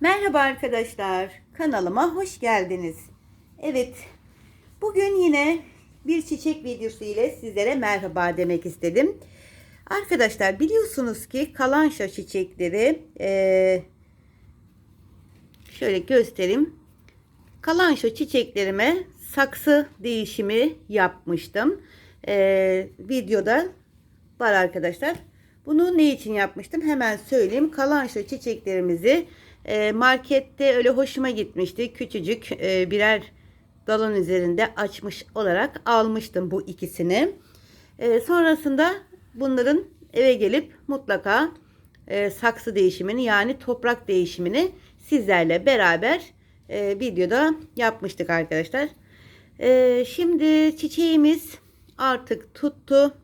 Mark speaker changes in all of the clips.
Speaker 1: Merhaba arkadaşlar. Kanalıma hoş geldiniz. Evet. Bugün yine bir çiçek videosu ile sizlere merhaba demek istedim. Arkadaşlar biliyorsunuz ki kalanşa çiçekleri eee, şöyle göstereyim. Kalanşa çiçeklerime saksı değişimi yapmıştım. Eee, videoda var arkadaşlar. Bunu ne için yapmıştım? Hemen söyleyeyim. Kalanşa çiçeklerimizi e, markette öyle hoşuma gitmişti. Küçücük e, birer dalın üzerinde açmış olarak almıştım bu ikisini. E, sonrasında bunların eve gelip mutlaka e, saksı değişimini yani toprak değişimini sizlerle beraber e, videoda yapmıştık arkadaşlar. E, şimdi çiçeğimiz artık tuttu.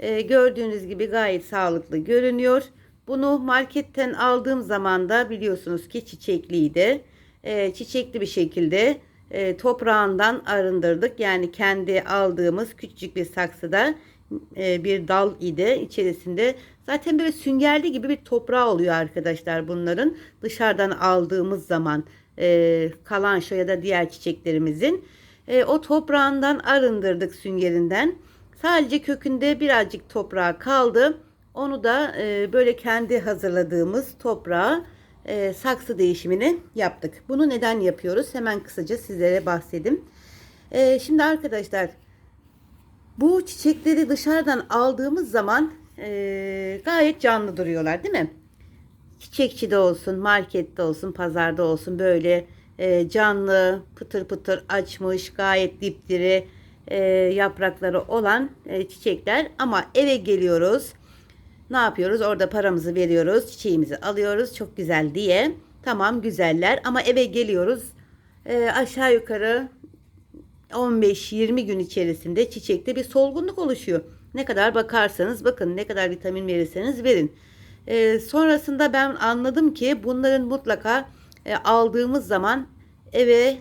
Speaker 1: E, gördüğünüz gibi gayet sağlıklı görünüyor. Bunu marketten aldığım zaman da biliyorsunuz ki çiçekliydi. E, çiçekli bir şekilde e, toprağından arındırdık. Yani kendi aldığımız küçücük bir saksıda e, bir dal idi içerisinde. Zaten böyle süngerli gibi bir toprağı oluyor arkadaşlar bunların. Dışarıdan aldığımız zaman e, kalanşo ya da diğer çiçeklerimizin e, o toprağından arındırdık süngerinden. Sadece kökünde birazcık toprağı kaldı. Onu da e, böyle kendi hazırladığımız toprağa e, saksı değişimini yaptık. Bunu neden yapıyoruz? Hemen kısaca sizlere bahsedeyim. E, şimdi arkadaşlar bu çiçekleri dışarıdan aldığımız zaman e, gayet canlı duruyorlar değil mi? Çiçekçide olsun, markette olsun, pazarda olsun böyle e, canlı, pıtır pıtır açmış, gayet dipdiri e, yaprakları olan e, çiçekler. Ama eve geliyoruz. Ne yapıyoruz? Orada paramızı veriyoruz, çiçeğimizi alıyoruz. Çok güzel diye. Tamam güzeller ama eve geliyoruz. E, aşağı yukarı 15-20 gün içerisinde çiçekte bir solgunluk oluşuyor. Ne kadar bakarsanız bakın ne kadar vitamin verirseniz verin. Ee, sonrasında ben anladım ki bunların mutlaka e, aldığımız zaman eve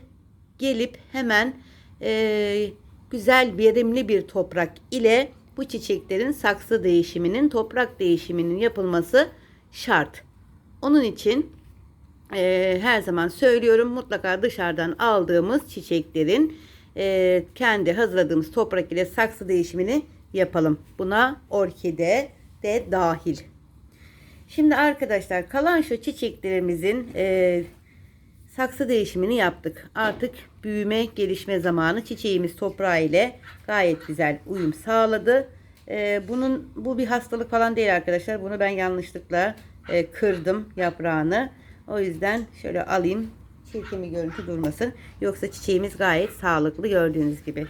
Speaker 1: gelip hemen e, güzel verimli bir toprak ile bu çiçeklerin saksı değişiminin toprak değişiminin yapılması şart. Onun için e, her zaman söylüyorum mutlaka dışarıdan aldığımız çiçeklerin e, kendi hazırladığımız toprak ile saksı değişimini yapalım. Buna orkide de dahil. Şimdi arkadaşlar kalan şu çiçeklerimizin e, saksı değişimini yaptık. Artık büyüme gelişme zamanı çiçeğimiz toprağı ile gayet güzel uyum sağladı. E, bunun bu bir hastalık falan değil arkadaşlar. Bunu ben yanlışlıkla e, kırdım yaprağını. O yüzden şöyle alayım çirkin bir görüntü durmasın. Yoksa çiçeğimiz gayet sağlıklı gördüğünüz gibi.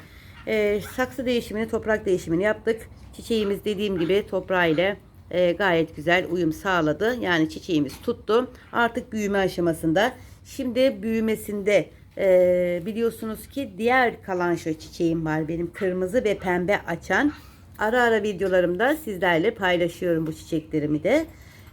Speaker 1: Ee, saksı değişimini, toprak değişimini yaptık. Çiçeğimiz dediğim gibi toprağı ile e, gayet güzel uyum sağladı. Yani çiçeğimiz tuttu. Artık büyüme aşamasında. Şimdi büyümesinde e, biliyorsunuz ki diğer kalanşo çiçeğim var. Benim kırmızı ve pembe açan. Ara ara videolarımda sizlerle paylaşıyorum bu çiçeklerimi de.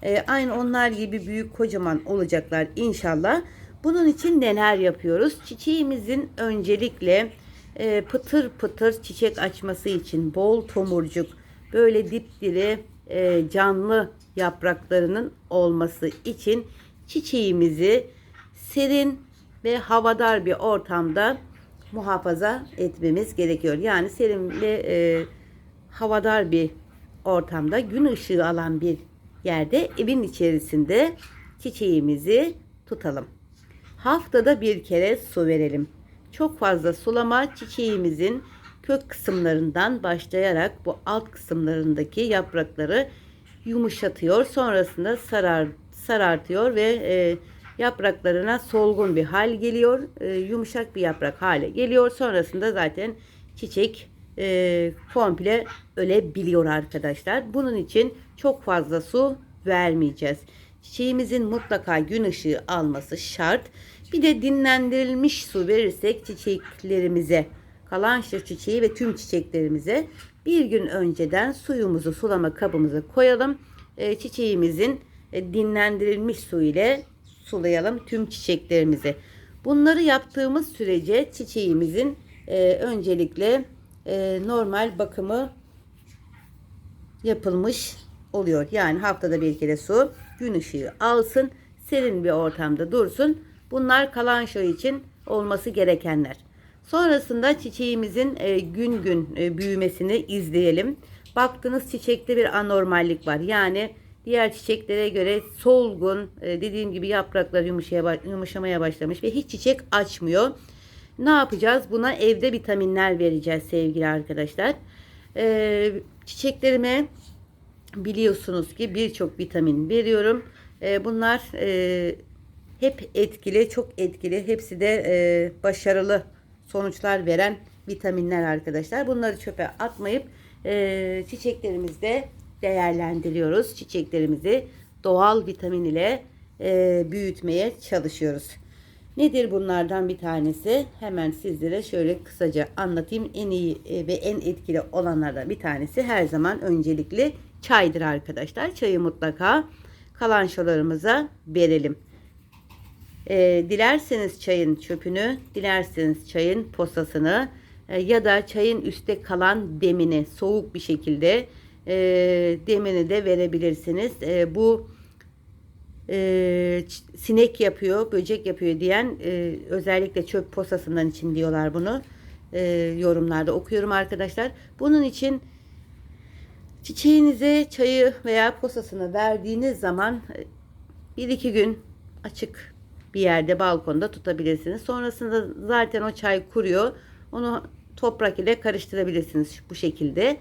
Speaker 1: E, aynı onlar gibi büyük kocaman olacaklar inşallah. Bunun için neler yapıyoruz? Çiçeğimizin öncelikle e, pıtır pıtır çiçek açması için bol tomurcuk, böyle dipdiri e, canlı yapraklarının olması için çiçeğimizi serin ve havadar bir ortamda muhafaza etmemiz gerekiyor. Yani serin ve e, havadar bir ortamda gün ışığı alan bir yerde evin içerisinde çiçeğimizi tutalım. Haftada bir kere su verelim. Çok fazla sulama çiçeğimizin kök kısımlarından başlayarak bu alt kısımlarındaki yaprakları yumuşatıyor. Sonrasında sarar, sarartıyor ve e, yapraklarına solgun bir hal geliyor. E, yumuşak bir yaprak hale geliyor. Sonrasında zaten çiçek e, komple ölebiliyor arkadaşlar. Bunun için çok fazla su vermeyeceğiz. Çiçeğimizin mutlaka gün ışığı alması şart. Bir de dinlendirilmiş su verirsek çiçeklerimize, kalan çiçeği ve tüm çiçeklerimize bir gün önceden suyumuzu sulama kabımıza koyalım. E, çiçeğimizin e, dinlendirilmiş su ile sulayalım tüm çiçeklerimizi. Bunları yaptığımız sürece çiçeğimizin e, öncelikle e, normal bakımı yapılmış oluyor. Yani haftada bir kere su gün ışığı alsın serin bir ortamda dursun. Bunlar kalanço için olması gerekenler. Sonrasında çiçeğimizin e, gün gün e, büyümesini izleyelim. Baktınız çiçekte bir anormallik var. Yani diğer çiçeklere göre solgun, e, dediğim gibi yapraklar yumuşamaya başlamış ve hiç çiçek açmıyor. Ne yapacağız? Buna evde vitaminler vereceğiz sevgili arkadaşlar. E, çiçeklerime biliyorsunuz ki birçok vitamin veriyorum. E, bunlar hep etkili, çok etkili. Hepsi de başarılı sonuçlar veren vitaminler arkadaşlar. Bunları çöpe atmayıp çiçeklerimizde değerlendiriyoruz. Çiçeklerimizi doğal vitamin ile e, büyütmeye çalışıyoruz. Nedir bunlardan bir tanesi? Hemen sizlere şöyle kısaca anlatayım. En iyi e, ve en etkili olanlardan bir tanesi her zaman öncelikli çaydır arkadaşlar. Çayı mutlaka kalançolarımıza verelim. E, dilerseniz çayın çöpünü, dilerseniz çayın posasını e, ya da çayın üstte kalan demini soğuk bir şekilde e, demini de verebilirsiniz. E, bu e, sinek yapıyor, böcek yapıyor diyen e, özellikle çöp posasından için diyorlar bunu. E, yorumlarda okuyorum arkadaşlar. Bunun için çiçeğinize çayı veya posasını verdiğiniz zaman e, bir iki gün açık bir yerde balkonda tutabilirsiniz. Sonrasında zaten o çay kuruyor. Onu toprak ile karıştırabilirsiniz bu şekilde.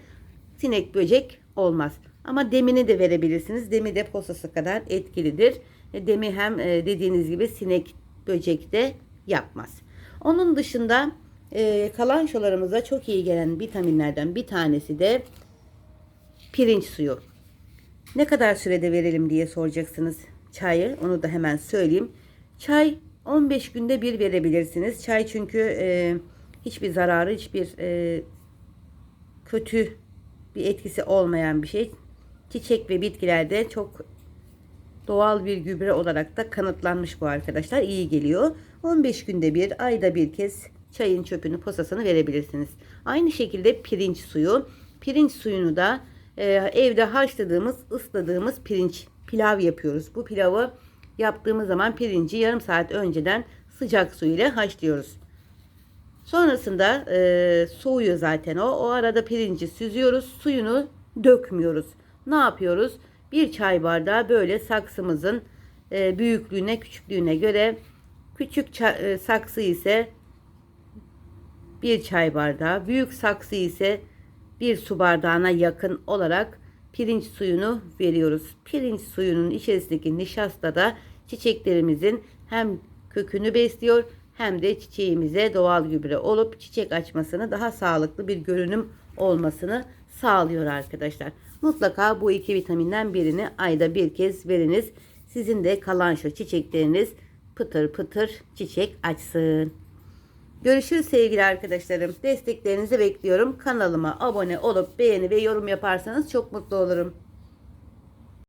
Speaker 1: Sinek böcek olmaz. Ama demini de verebilirsiniz. Demi de posası kadar etkilidir. E, Demi hem e, dediğiniz gibi sinek böcek de yapmaz. Onun dışında e, kalançolarımıza çok iyi gelen vitaminlerden bir tanesi de pirinç suyu. Ne kadar sürede verelim diye soracaksınız çayı. Onu da hemen söyleyeyim. Çay 15 günde bir verebilirsiniz. Çay çünkü e, hiçbir zararı, hiçbir e, kötü bir etkisi olmayan bir şey. Çiçek ve bitkilerde çok doğal bir gübre olarak da kanıtlanmış bu arkadaşlar. İyi geliyor. 15 günde bir, ayda bir kez çayın çöpünü, posasını verebilirsiniz. Aynı şekilde pirinç suyu. Pirinç suyunu da e, evde haşladığımız, ısladığımız pirinç pilav yapıyoruz. Bu pilavı yaptığımız zaman pirinci yarım saat önceden sıcak su ile haşlıyoruz. Sonrasında e, soğuyor zaten o. O arada pirinci süzüyoruz. Suyunu dökmüyoruz. Ne yapıyoruz? Bir çay bardağı böyle saksımızın e, büyüklüğüne, küçüklüğüne göre küçük ça- e, saksı ise bir çay bardağı, büyük saksı ise bir su bardağına yakın olarak pirinç suyunu veriyoruz. Pirinç suyunun içerisindeki nişasta da çiçeklerimizin hem kökünü besliyor hem de çiçeğimize doğal gübre olup çiçek açmasını daha sağlıklı bir görünüm olmasını sağlıyor arkadaşlar. Mutlaka bu iki vitaminden birini ayda bir kez veriniz. Sizin de kalanço çiçekleriniz pıtır pıtır çiçek açsın. Görüşürüz sevgili arkadaşlarım. Desteklerinizi bekliyorum. Kanalıma abone olup beğeni ve yorum yaparsanız çok mutlu olurum.